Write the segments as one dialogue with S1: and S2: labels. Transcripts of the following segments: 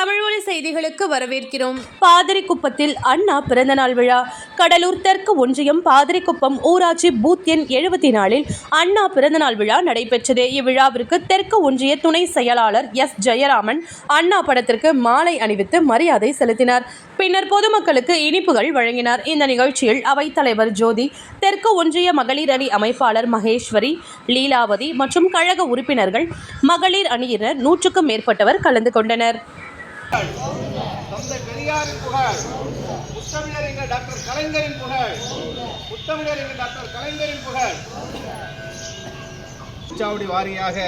S1: தமிழ்மொழி செய்திகளுக்கு வரவேற்கிறோம். பாதிரிக்குப்பத்தில் அண்ணா பிறந்தநாள் விழா. கடலூர் தெற்கு ஒன்றியம் பாதிரிக்குப்பம் ஊராட்சி பூத் எண் எழுபத்தி நாலில் அண்ணா பிறந்தநாள் விழா நடைபெற்றது. இவ்விழாவிற்கு தெற்கு ஒன்றிய துணை செயலாளர் எஸ். ஜெயராமன் அண்ணா படத்திற்கு மாலை அணிவித்து மரியாதை செலுத்தினார். பின்னர் பொதுமக்களுக்கு இனிப்புகள் வழங்கினார். இந்த நிகழ்ச்சியில் அவைத்தலைவர் ஜோதி தெற்கு ஒன்றிய மகளிர் அணி அமைப்பாளர் மகேஸ்வரி லீலாவதி மற்றும் கழக உறுப்பினர்கள் மகளிர் அணியினர் நூற்றுக்கும் மேற்பட்டவர் கலந்து கொண்டனர்.
S2: தந்தை பெரியாரின் புகழ் முத்தமிழறிஞர் டாக்டர் கலைஞரின் புகழ் முத்தமிழறிஞர் டாக்டர் கலைஞரின் புகழ். சாவடி வாரியாக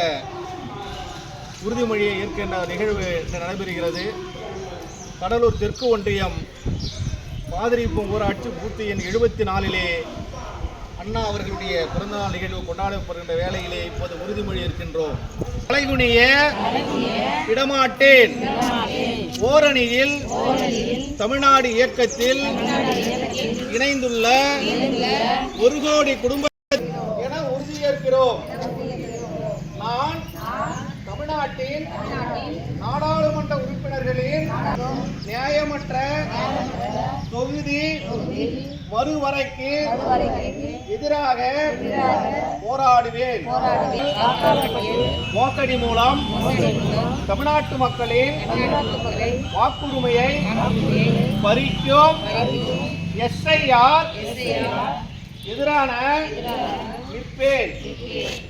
S2: உறுதிமொழியை ஏற்கின்ற நிகழ்வு இன்று நடைபெறுகிறது. கடலூர் தெற்கு ஒன்றியம் மாதிரிப்பம் ஊராட்சி பூர்த்தியின் எண் எழுபத்தி நாலிலே அண்ணா அவர்களுடைய பிறந்தநாள் நிகழ்வு கொண்டாடப்படுகின்ற வேளையிலே இப்போது உறுதிமொழி இருக்கின்றோம். தலைகுனிய இடமாட்டேன் ஓரணியில் தமிழ்நாடு இயக்கத்தில் இணைந்துள்ள ஒரு கோடி குடும்ப என உறுதியேற்கிறோம். நான் தமிழ்நாட்டின் நாடாளுமன்ற உறுப்பினர்களின் நியாயமற்ற தொகுதி மறுவரைக்கு எதிராக போராடுவேன். மோசடி மூலம் தமிழ்நாட்டு மக்களின் வாக்குரிமையை பறிக்கும் எஸ்ஐஆர் எதிரான நிற்பேன்.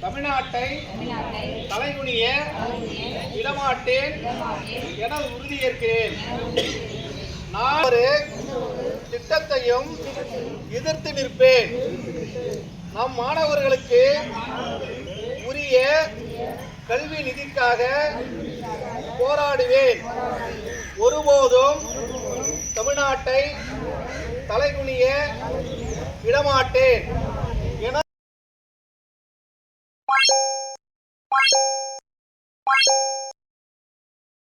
S2: தமிழ்நாட்டை தலைகுனிய விடமாட்டேன் என உறுதியேற்கிறேன். நான் ஒரு திட்டத்தையும் எதிர்த்து நிற்பேன். நம் மாணவர்களுக்கு உரிய கல்வி நிதிக்காக போராடுவேன். ஒருபோதும் தமிழ்நாட்டை தலைகுனிய விடமாட்டேன்.